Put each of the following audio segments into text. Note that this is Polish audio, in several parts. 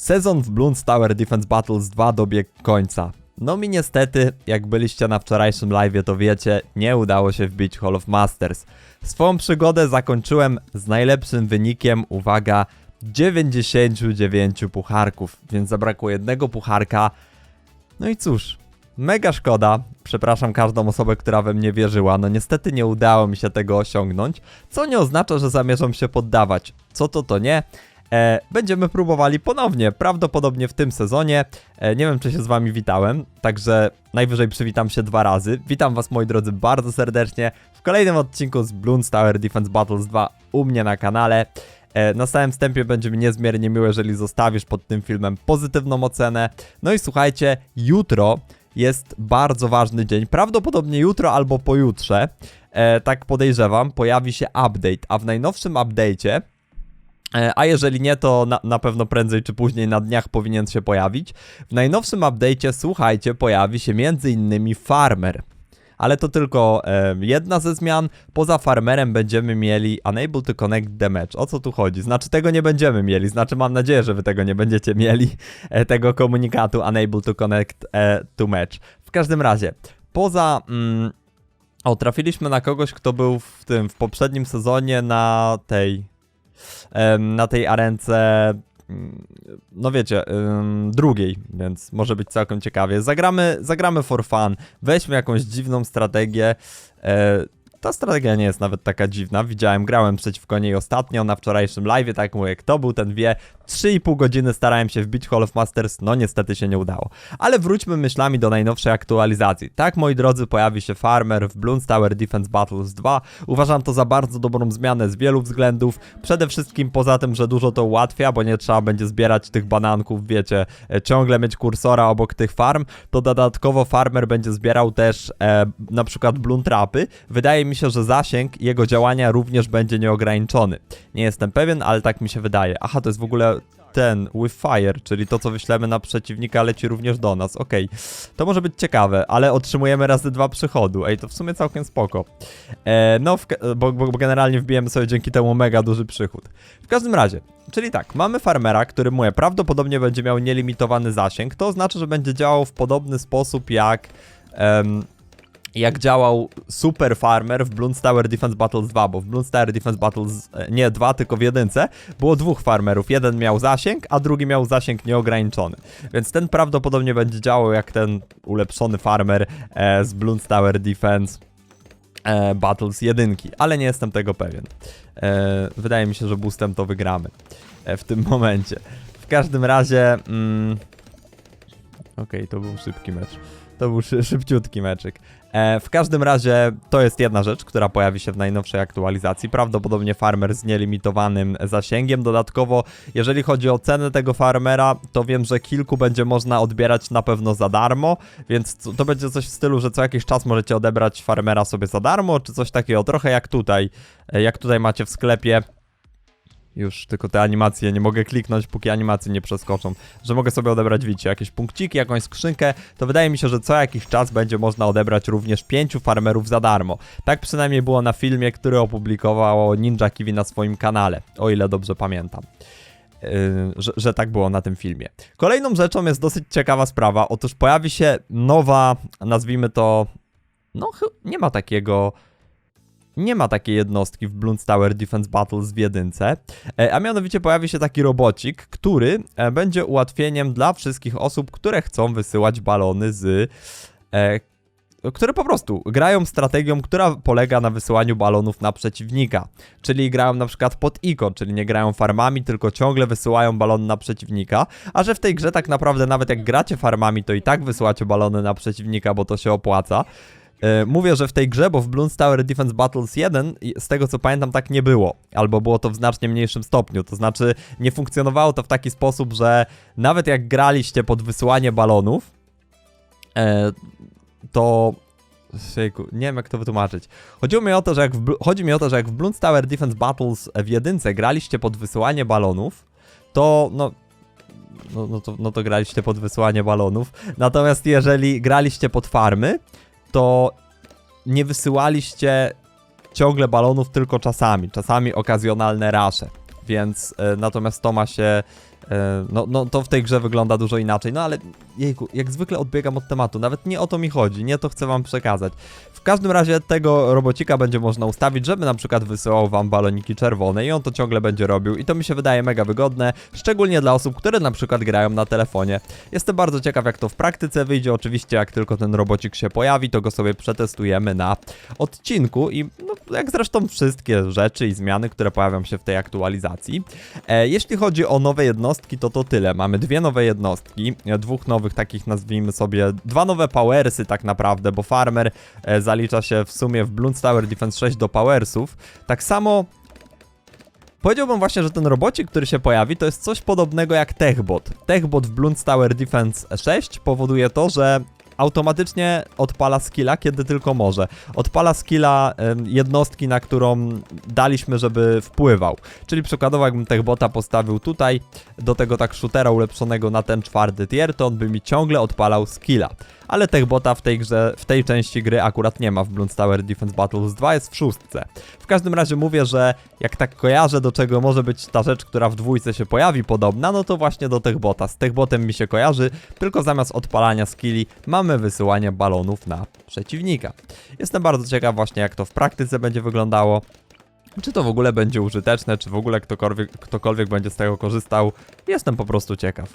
Sezon w Bloons Tower Defense Battles 2 dobiegł końca. No mi niestety, jak byliście na wczorajszym live, to wiecie, nie udało się wbić Hall of Masters. Swoją przygodę zakończyłem z najlepszym wynikiem, uwaga, 99 pucharków, więc zabrakło jednego pucharka. No i cóż, mega szkoda. Przepraszam każdą osobę, która we mnie wierzyła. No niestety nie udało mi się tego osiągnąć, co nie oznacza, że zamierzam się poddawać. Co to to nie? E, będziemy próbowali ponownie, prawdopodobnie w tym sezonie. E, nie wiem, czy się z wami witałem, także najwyżej przywitam się dwa razy. Witam was, moi drodzy, bardzo serdecznie w kolejnym odcinku z Bloons Tower Defense Battles 2 u mnie na kanale. E, Na samym wstępie będzie mi niezmiernie miło, jeżeli zostawisz pod tym filmem pozytywną ocenę. No i słuchajcie, jutro jest bardzo ważny dzień. Prawdopodobnie jutro albo pojutrze, e, tak podejrzewam, pojawi się update. A w najnowszym update'cie A jeżeli nie, to na, na pewno prędzej czy później na dniach powinien się pojawić. W najnowszym update'cie, słuchajcie, pojawi się m.in. farmer. Ale to tylko e, jedna ze zmian. Poza farmerem będziemy mieli Unable to Connect Match. O co tu chodzi? Znaczy tego nie będziemy mieli. Znaczy mam nadzieję, że wy tego nie będziecie mieli. E, tego komunikatu Unable to Connect e, to Match. W każdym razie, poza... Mm, o, trafiliśmy na kogoś, kto był w tym, w poprzednim sezonie na tej na tej arence, mm, no wiecie, drugiej, więc może być całkiem ciekawie. Zagramy, zagramy for fun, weźmy jakąś dziwną strategię. E, ta strategia nie jest nawet taka dziwna. Widziałem, grałem przeciwko niej ostatnio na wczorajszym live, tak mówię, kto był, ten wie. 3,5 godziny starałem się wbić Hall of Masters, no niestety się nie udało. Ale wróćmy myślami do najnowszej aktualizacji. Tak, moi drodzy, pojawi się Farmer w Bloons Tower Defense Battles 2. Uważam to za bardzo dobrą zmianę z wielu względów. Przede wszystkim poza tym, że dużo to ułatwia, bo nie trzeba będzie zbierać tych bananków, wiecie, e, ciągle mieć kursora obok tych farm, to dodatkowo Farmer będzie zbierał też e, na przykład Bloon Trapy. Wydaje mi się, że zasięg jego działania również będzie nieograniczony. Nie jestem pewien, ale tak mi się wydaje. Aha, to jest w ogóle ten with fire, czyli to co wyślemy na przeciwnika leci również do nas. Okej, to może być ciekawe, ale otrzymujemy razy dwa przychodu. Ej, to w sumie całkiem spoko. E, no, bo, bo, bo generalnie wbijemy sobie dzięki temu mega duży przychód. W każdym razie, czyli tak, mamy farmera, który mówię, prawdopodobnie będzie miał nielimitowany zasięg. To oznacza, że będzie działał w podobny sposób jak. em, jak działał Super Farmer w Bloons Tower Defense Battles 2, bo w Bloons Tower Defense Battles, e, nie 2, tylko w jedynce, było dwóch farmerów. Jeden miał zasięg, a drugi miał zasięg nieograniczony. Więc ten prawdopodobnie będzie działał jak ten ulepszony farmer e, z Bloons Tower Defense e, Battles 1, ale nie jestem tego pewien. E, wydaje mi się, że boostem to wygramy e, w tym momencie. W każdym razie... Mm, Okej, to był szybki mecz. To był szy szybciutki meczyk. E, w każdym razie to jest jedna rzecz, która pojawi się w najnowszej aktualizacji. Prawdopodobnie farmer z nielimitowanym zasięgiem. Dodatkowo, jeżeli chodzi o cenę tego farmera, to wiem, że kilku będzie można odbierać na pewno za darmo, więc to będzie coś w stylu, że co jakiś czas możecie odebrać farmera sobie za darmo, czy coś takiego. Trochę jak tutaj, e, jak tutaj macie w sklepie. Już tylko te animacje nie mogę kliknąć, póki animacje nie przeskoczą. Że mogę sobie odebrać, widzicie, jakieś punkciki, jakąś skrzynkę. To wydaje mi się, że co jakiś czas będzie można odebrać również pięciu farmerów za darmo. Tak przynajmniej było na filmie, który opublikowało Ninja Kiwi na swoim kanale, o ile dobrze pamiętam. Yy, że, że tak było na tym filmie. Kolejną rzeczą jest dosyć ciekawa sprawa. Otóż pojawi się nowa, nazwijmy to. No, nie ma takiego nie ma takiej jednostki w Bloons Tower Defense Battles w jedynce, e, a mianowicie pojawi się taki robocik, który e, będzie ułatwieniem dla wszystkich osób, które chcą wysyłać balony z... E, które po prostu grają strategią, która polega na wysyłaniu balonów na przeciwnika. Czyli grają na przykład pod ICO, czyli nie grają farmami, tylko ciągle wysyłają balony na przeciwnika. A że w tej grze tak naprawdę nawet jak gracie farmami, to i tak wysyłacie balony na przeciwnika, bo to się opłaca. E, Mówię, że w tej grze, bo w Bloons Tower Defense Battles 1, i z tego co pamiętam, tak nie było. Albo było to w znacznie mniejszym stopniu. To znaczy, nie funkcjonowało to w taki sposób, że nawet jak graliście pod wysyłanie balonów, e, to. Nie wiem jak to wytłumaczyć. Chodziło mi o to, że jak w, chodzi mi o to, że jak w Bloons Tower Defense Battles w jedynce graliście pod wysyłanie balonów, to no no, no, to, no to graliście pod wysyłanie balonów. Natomiast jeżeli graliście pod farmy, to nie wysyłaliście ciągle balonów tylko czasami, czasami okazjonalne rasze. Więc e, natomiast to ma się No, no to w tej grze wygląda dużo inaczej, no ale jejku, jak zwykle odbiegam od tematu, nawet nie o to mi chodzi, nie to chcę wam przekazać. W każdym razie tego robocika będzie można ustawić, żeby na przykład wysyłał wam baloniki czerwone i on to ciągle będzie robił i to mi się wydaje mega wygodne, szczególnie dla osób, które na przykład grają na telefonie. Jestem bardzo ciekaw jak to w praktyce wyjdzie, oczywiście jak tylko ten robocik się pojawi, to go sobie przetestujemy na odcinku i no, jak zresztą wszystkie rzeczy i zmiany, które pojawią się w tej aktualizacji. E, jeśli chodzi o nowe jednostki, to to tyle. Mamy dwie nowe jednostki, e, dwóch nowych takich nazwijmy sobie, dwa nowe powersy tak naprawdę, bo farmer e, zalicza się w sumie w Bloons Tower Defense 6 do powersów. Tak samo Powiedziałbym właśnie, że ten robocik, który się pojawi, to jest coś podobnego jak Techbot. Techbot w Bloons Tower Defense 6 powoduje to, że automatycznie odpala skilla, kiedy tylko może. Odpala skilla jednostki, na którą daliśmy, żeby wpływał. Czyli przykładowo, jakbym Techbota postawił tutaj, do tego tak shootera ulepszonego na ten czwarty tier, to on by mi ciągle odpalał skilla. Ale Techbota w tej grze, w tej części gry akurat nie ma w Bloons Tower Defense Battles 2, jest w szóstce. W każdym razie mówię, że jak tak kojarzę, do czego może być ta rzecz, która w dwójce się pojawi podobna, no to właśnie do Techbota. Z Techbotem mi się kojarzy, tylko zamiast odpalania skilli mamy wysyłanie balonów na przeciwnika. Jestem bardzo ciekaw właśnie jak to w praktyce będzie wyglądało. Czy to w ogóle będzie użyteczne, czy w ogóle ktokolwiek, ktokolwiek będzie z tego korzystał, jestem po prostu ciekaw.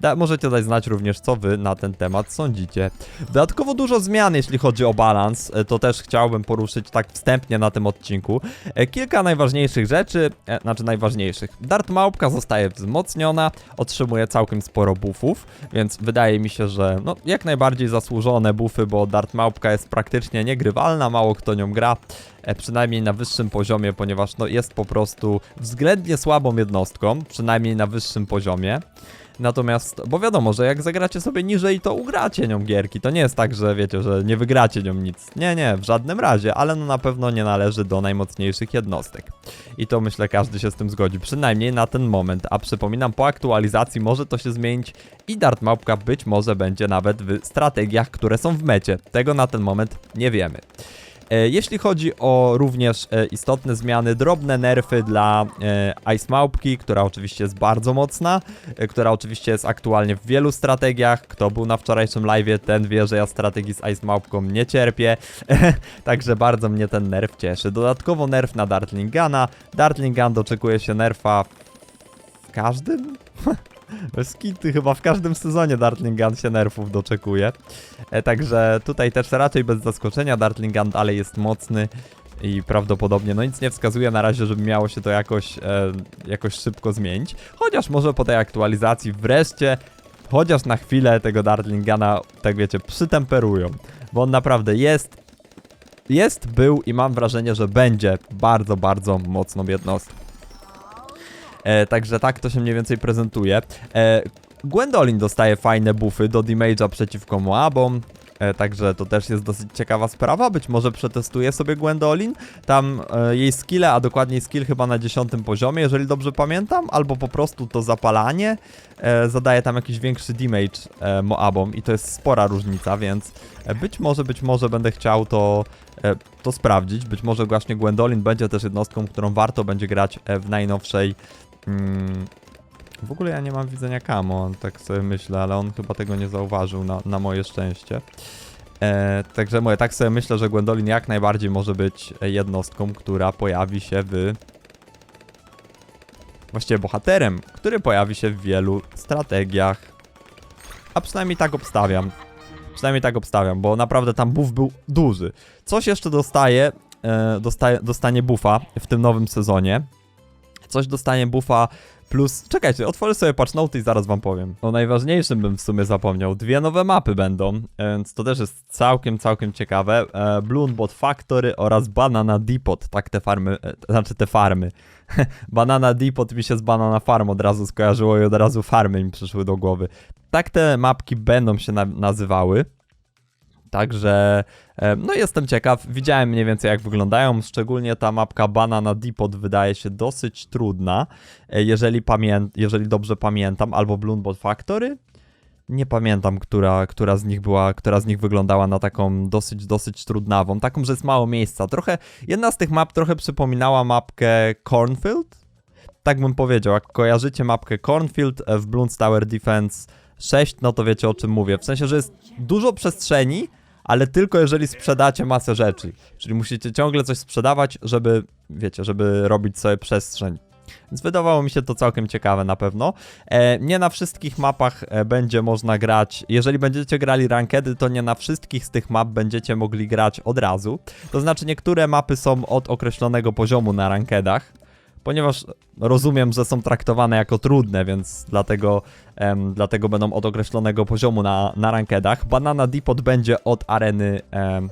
Da, możecie dać znać również, co wy na ten temat sądzicie. Dodatkowo dużo zmian, jeśli chodzi o balans, e, to też chciałbym poruszyć tak wstępnie na tym odcinku. E, Kilka najważniejszych rzeczy, e, znaczy najważniejszych. Dart Małpka zostaje wzmocniona, otrzymuje całkiem sporo buffów, więc wydaje mi się, że no, jak najbardziej zasłużone buffy, bo Dart Małpka jest praktycznie niegrywalna, mało kto nią gra przynajmniej na wyższym poziomie, ponieważ no, jest po prostu względnie słabą jednostką, przynajmniej na wyższym poziomie. Natomiast, bo wiadomo, że jak zagracie sobie niżej, to ugracie nią gierki. To nie jest tak, że wiecie, że nie wygracie nią nic. Nie, nie, w żadnym razie, ale no na pewno nie należy do najmocniejszych jednostek. I to myślę każdy się z tym zgodzi, przynajmniej na ten moment. A przypominam, po aktualizacji może to się zmienić i Dart Małpka być może będzie nawet w strategiach, które są w mecie. Tego na ten moment nie wiemy. E, Jeśli chodzi o również e, istotne zmiany, drobne nerfy dla e, Ice Małpki, która oczywiście jest bardzo mocna, która oczywiście jest aktualnie w wielu strategiach. Kto był na wczorajszym live, ten wie, że ja strategii z Ice Małpką nie cierpię, także bardzo mnie ten nerf cieszy. Dodatkowo nerf na Dartlingana. Dartlingan doczekuje się nerfa w każdym? Bez kity, chyba w każdym sezonie Dartlingan się nerfów doczekuje. E, także tutaj też raczej bez zaskoczenia Dartlingan dalej jest mocny i prawdopodobnie no nic nie wskazuje na razie, żeby miało się to jakoś, e, jakoś szybko zmienić. Chociaż może po tej aktualizacji wreszcie, chociaż na chwilę tego Dartlingana, tak wiecie, przytemperują. Bo on naprawdę jest, jest, był i mam wrażenie, że będzie bardzo, bardzo mocną jednostką. E, także tak to się mniej więcej prezentuje. E, Gwendolyn dostaje fajne buffy do damage'a przeciwko Moabom. E, także to też jest dosyć ciekawa sprawa. Być może przetestuję sobie Gwendolyn. Tam e, jej skille, a dokładniej skill chyba na 10 poziomie, jeżeli dobrze pamiętam, albo po prostu to zapalanie e, zadaje tam jakiś większy damage e, Moabom i to jest spora różnica, więc e, być może, być może będę chciał to, e, to sprawdzić. Być może właśnie Gwendolyn będzie też jednostką, którą warto będzie grać e, w najnowszej Mm, w ogóle ja nie mam widzenia Kamo, tak sobie myślę, ale on chyba tego nie zauważył na, na moje szczęście. E, także mówię, tak sobie myślę, że Gwendolyn jak najbardziej może być jednostką, która pojawi się w... Właściwie bohaterem, który pojawi się w wielu strategiach. A przynajmniej tak obstawiam. Przynajmniej tak obstawiam, bo naprawdę tam buff był duży. Coś jeszcze dostaje, e, dostaje dostanie buffa w tym nowym sezonie coś dostanie buffa plus... Czekajcie, otworzę sobie patch note i zaraz wam powiem. O najważniejszym bym w sumie zapomniał. Dwie nowe mapy będą, więc to też jest całkiem, całkiem ciekawe. E, Bloonbot Factory oraz Banana Depot. Tak te farmy, e, znaczy te farmy. Banana Depot mi się z Banana Farm od razu skojarzyło i od razu farmy mi przyszły do głowy. Tak te mapki będą się na nazywały. Także e, no jestem ciekaw. Widziałem mniej więcej jak wyglądają. Szczególnie ta mapka Banana Depot wydaje się dosyć trudna. E, Jeżeli, pamię jeżeli dobrze pamiętam, albo Bloonbot Factory. Nie pamiętam, która, która z nich była, która z nich wyglądała na taką dosyć, dosyć trudnawą. Taką, że jest mało miejsca. Trochę, jedna z tych map trochę przypominała mapkę Cornfield. tak bym powiedział, jak kojarzycie mapkę Cornfield e, w Bloons Tower Defense 6, no to wiecie o czym mówię. W sensie, że jest dużo przestrzeni, ale tylko jeżeli sprzedacie masę rzeczy. Czyli musicie ciągle coś sprzedawać, żeby, wiecie, żeby robić sobie przestrzeń. Więc wydawało mi się to całkiem ciekawe na pewno. E, nie na wszystkich mapach e, będzie można grać. Jeżeli będziecie grali rankedy, to nie na wszystkich z tych map będziecie mogli grać od razu. To znaczy niektóre mapy są od określonego poziomu na rankedach. Ponieważ rozumiem, że są traktowane jako trudne, więc dlatego, em, dlatego będą od określonego poziomu na, na rankedach. Banana Depot będzie od areny em,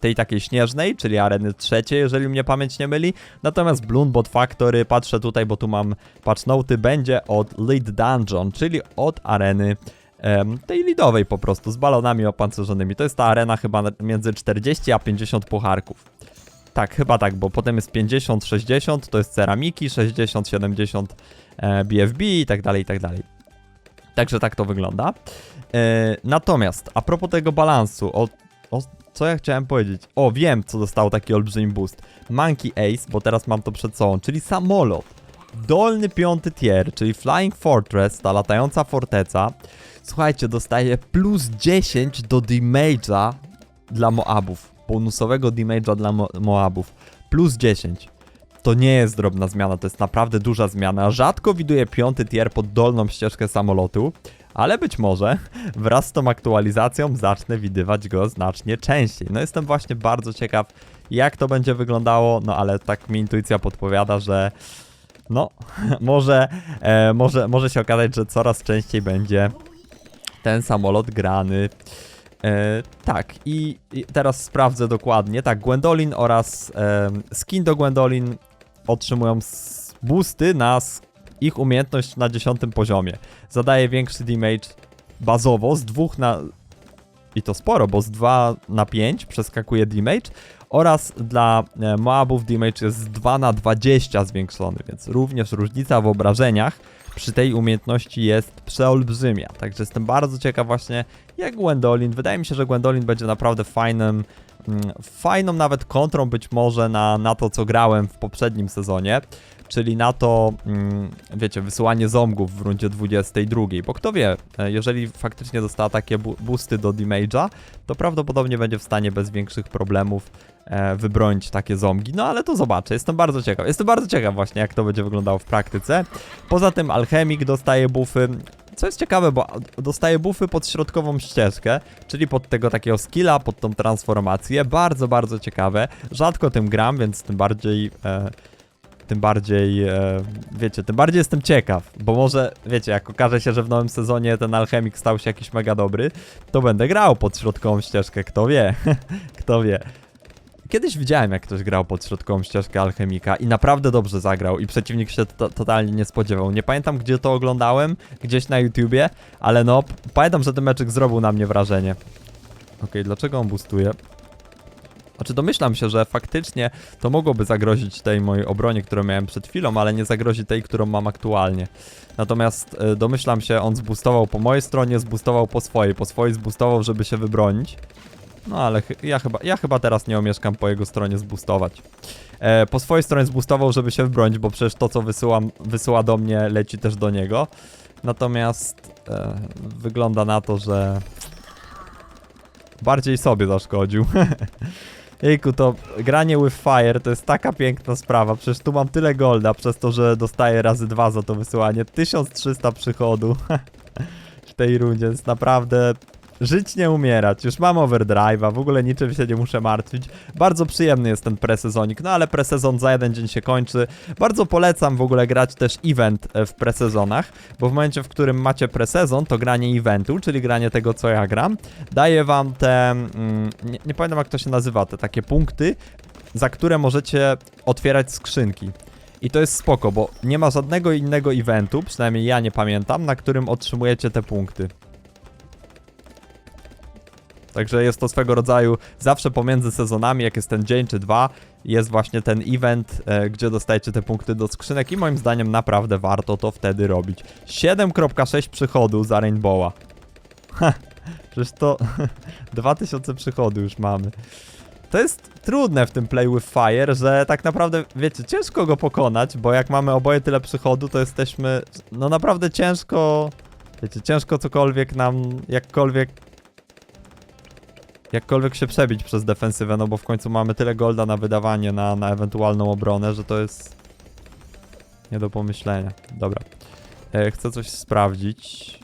tej takiej śnieżnej, czyli areny trzeciej, jeżeli mnie pamięć nie myli. Natomiast Bloonbot Factory, patrzę tutaj, bo tu mam patch noty, będzie od Lead Dungeon, czyli od areny em, tej lidowej po prostu, z balonami opancerzonymi. To jest ta arena chyba między 40 a 50 pucharków. Tak, chyba tak, bo potem jest 50, 60, to jest ceramiki, 60, 70 e, BFB i tak dalej, i tak dalej. Także tak to wygląda. E, natomiast, a propos tego balansu, o, o co ja chciałem powiedzieć? O, wiem, co dostało taki olbrzymi boost. Monkey Ace, bo teraz mam to przed sobą, czyli samolot. Dolny piąty tier, czyli Flying Fortress, ta latająca forteca. Słuchajcie, dostaje plus 10 do damage'a dla Moabów. Bonusowego damage'a dla Mo Moabów. Plus 10. To nie jest drobna zmiana, to jest naprawdę duża zmiana. Rzadko widuję piąty tier pod dolną ścieżkę samolotu, ale być może wraz z tą aktualizacją zacznę widywać go znacznie częściej. No jestem właśnie bardzo ciekaw, jak to będzie wyglądało, no ale tak mi intuicja podpowiada, że no, może, e, może, może się okazać, że coraz częściej będzie ten samolot grany. E, tak, i, i teraz sprawdzę dokładnie. Tak, Gwendolyn oraz e, skin do Gwendolyn otrzymują boosty na ich umiejętność na 10 poziomie. Zadaje większy damage bazowo z 2 na. I to sporo, bo z 2 na 5 przeskakuje damage. Oraz dla e, Moabów damage jest z 2 na 20 zwiększony, więc również różnica w obrażeniach przy tej umiejętności jest przeolbrzymia. Także jestem bardzo ciekaw właśnie jak Gwendolyn. Wydaje mi się, że Gwendolyn będzie naprawdę fajnym, fajną nawet kontrą być może na, na to, co grałem w poprzednim sezonie. Czyli na to, mm, wiecie, wysyłanie zomgów w rundzie 22. Bo kto wie, e, jeżeli faktycznie dostała takie boosty do damage'a, to prawdopodobnie będzie w stanie bez większych problemów e, wybronić takie zomgi. No ale to zobaczę, jestem bardzo ciekaw. Jestem bardzo ciekaw właśnie, jak to będzie wyglądało w praktyce. Poza tym Alchemik dostaje buffy. Co jest ciekawe, bo dostaje buffy pod środkową ścieżkę, czyli pod tego takiego skilla, pod tą transformację. Bardzo, bardzo ciekawe. Rzadko tym gram, więc tym bardziej. E, tym bardziej, e, wiecie, tym bardziej jestem ciekaw, bo może, wiecie, jak okaże się, że w nowym sezonie ten alchemik stał się jakiś mega dobry, to będę grał pod środkową ścieżkę, kto wie, kto wie. Kiedyś widziałem, jak ktoś grał pod środkową ścieżkę alchemika i naprawdę dobrze zagrał i przeciwnik się to, totalnie nie spodziewał. Nie pamiętam, gdzie to oglądałem, gdzieś na YouTubie, ale no, pamiętam, że ten meczek zrobił na mnie wrażenie. Okej, dlaczego on boostuje? Znaczy domyślam się, że faktycznie to mogłoby zagrozić tej mojej obronie, którą miałem przed chwilą, ale nie zagrozi tej, którą mam aktualnie. Natomiast e, domyślam się, on zboostował po mojej stronie, zboostował po swojej. Po swojej zboostował, żeby się wybronić. No ale chy- ja chyba, ja chyba teraz nie omieszkam po jego stronie zboostować. E, po swojej stronie zboostował, żeby się wybronić, bo przecież to, co wysyłam, wysyła do mnie, leci też do niego. Natomiast e, wygląda na to, że bardziej sobie zaszkodził. Jejku, to granie with fire to jest taka piękna sprawa. Przecież tu mam tyle golda przez to, że dostaję razy dwa za to wysyłanie. 1300 przychodu w tej rundzie. Jest naprawdę żyć nie umierać. Już mam overdrive'a, w ogóle niczym się nie muszę martwić. Bardzo przyjemny jest ten presezonik, no ale presezon za jeden dzień się kończy. Bardzo polecam w ogóle grać też event e, w presezonach, bo w momencie, w którym macie presezon, to granie eventu, czyli granie tego, co ja gram, daje wam te, mm, nie, nie pamiętam jak to się nazywa, te takie punkty, za które możecie otwierać skrzynki. I to jest spoko, bo nie ma żadnego innego eventu, przynajmniej ja nie pamiętam, na którym otrzymujecie te punkty. Także jest to swego rodzaju zawsze pomiędzy sezonami, jak jest ten dzień czy dwa, jest właśnie ten event, e, gdzie dostajecie te punkty do skrzynek i moim zdaniem naprawdę warto to wtedy robić. 7.6 przychodu za Rainbowa. Ha, przecież to 2000 przychodu już mamy. to jest trudne w tym Play with Fire, że tak naprawdę, wiecie, ciężko go pokonać, bo jak mamy oboje tyle przychodu, to jesteśmy, no naprawdę ciężko, wiecie, ciężko cokolwiek nam, jakkolwiek, jakkolwiek się przebić przez defensywę, no bo w końcu mamy tyle golda na wydawanie, na, na ewentualną obronę, że to jest nie do pomyślenia. Dobra, e, chcę coś sprawdzić.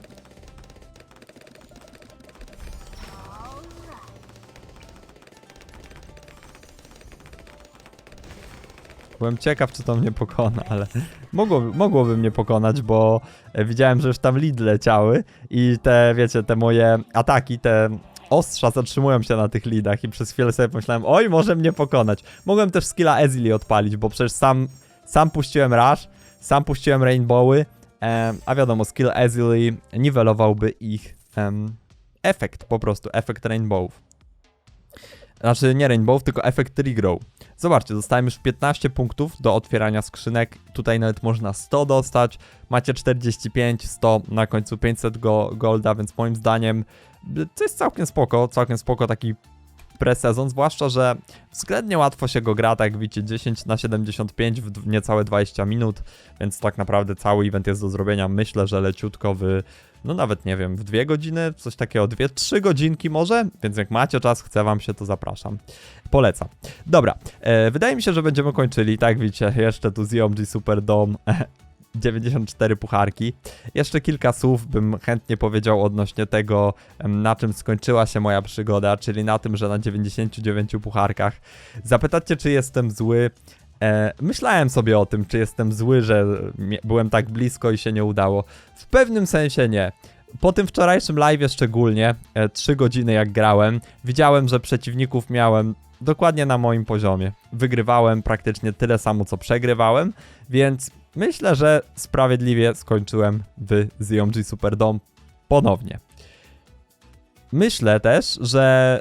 Byłem ciekaw, czy to mnie pokona, ale mogłoby, mogłoby mnie pokonać, bo e, widziałem, że już tam lead leciały i te, wiecie, te moje ataki, te ostrza zatrzymują się na tych lidach i przez chwilę sobie pomyślałem, oj, może mnie pokonać. Mogłem też skilla Ezili odpalić, bo przecież sam, sam puściłem Rush, sam puściłem Rainbowy, a wiadomo, skill Ezili niwelowałby ich em, efekt, po prostu, efekt Rainbowów. Znaczy nie Rainbow, tylko efekt Regrow. Zobaczcie, dostałem już 15 punktów do otwierania skrzynek. Tutaj nawet można 100 dostać. Macie 45, 100, na końcu 500 go, golda, więc moim zdaniem to jest całkiem spoko, całkiem spoko taki pre-sezon, zwłaszcza, że względnie łatwo się go gra, tak jak widzicie, 10 na 75 w niecałe 20 minut, więc tak naprawdę cały event jest do zrobienia, myślę, że leciutko w, no nawet nie wiem, w dwie godziny, coś takiego, dwie, trzy godzinki może, więc jak macie czas, chce wam się, to zapraszam. Polecam. Dobra, e, wydaje mi się, że będziemy kończyli, tak widzicie, jeszcze tu z EOMG Superdome 94 pucharki. Jeszcze kilka słów bym chętnie powiedział odnośnie tego, na czym skończyła się moja przygoda, czyli na tym, że na 99 pucharkach. Zapytacie, czy jestem zły. E, myślałem sobie o tym, czy jestem zły, że byłem tak blisko i się nie udało. W pewnym sensie nie. Po tym wczorajszym live szczególnie, e, 3 godziny jak grałem, widziałem, że przeciwników miałem dokładnie na moim poziomie. Wygrywałem praktycznie tyle samo, co przegrywałem, więc myślę, że sprawiedliwie skończyłem w ZMG Superdome ponownie. Myślę też, że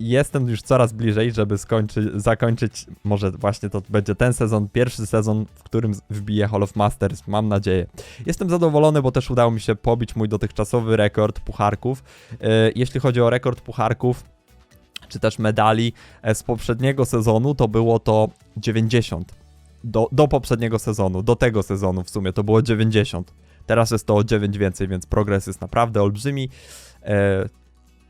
jestem już coraz bliżej, żeby skończyć, zakończyć, może właśnie to będzie ten sezon, pierwszy sezon, w którym wbiję Hall of Masters, mam nadzieję. Jestem zadowolony, bo też udało mi się pobić mój dotychczasowy rekord pucharków. Yy, Jeśli chodzi o rekord pucharków, czy też medali e, z poprzedniego sezonu, to było to 90. Do, do poprzedniego sezonu, do tego sezonu w sumie to było 90. Teraz jest to o 9 więcej, więc progres jest naprawdę olbrzymi. E,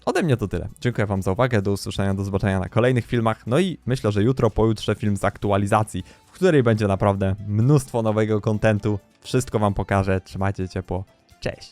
ode mnie to tyle. Dziękuję Wam za uwagę, do usłyszenia, do zobaczenia na kolejnych filmach. No i myślę, że jutro, pojutrze film z aktualizacji, w której będzie naprawdę mnóstwo nowego kontentu. Wszystko Wam pokażę. Trzymajcie ciepło. Cześć!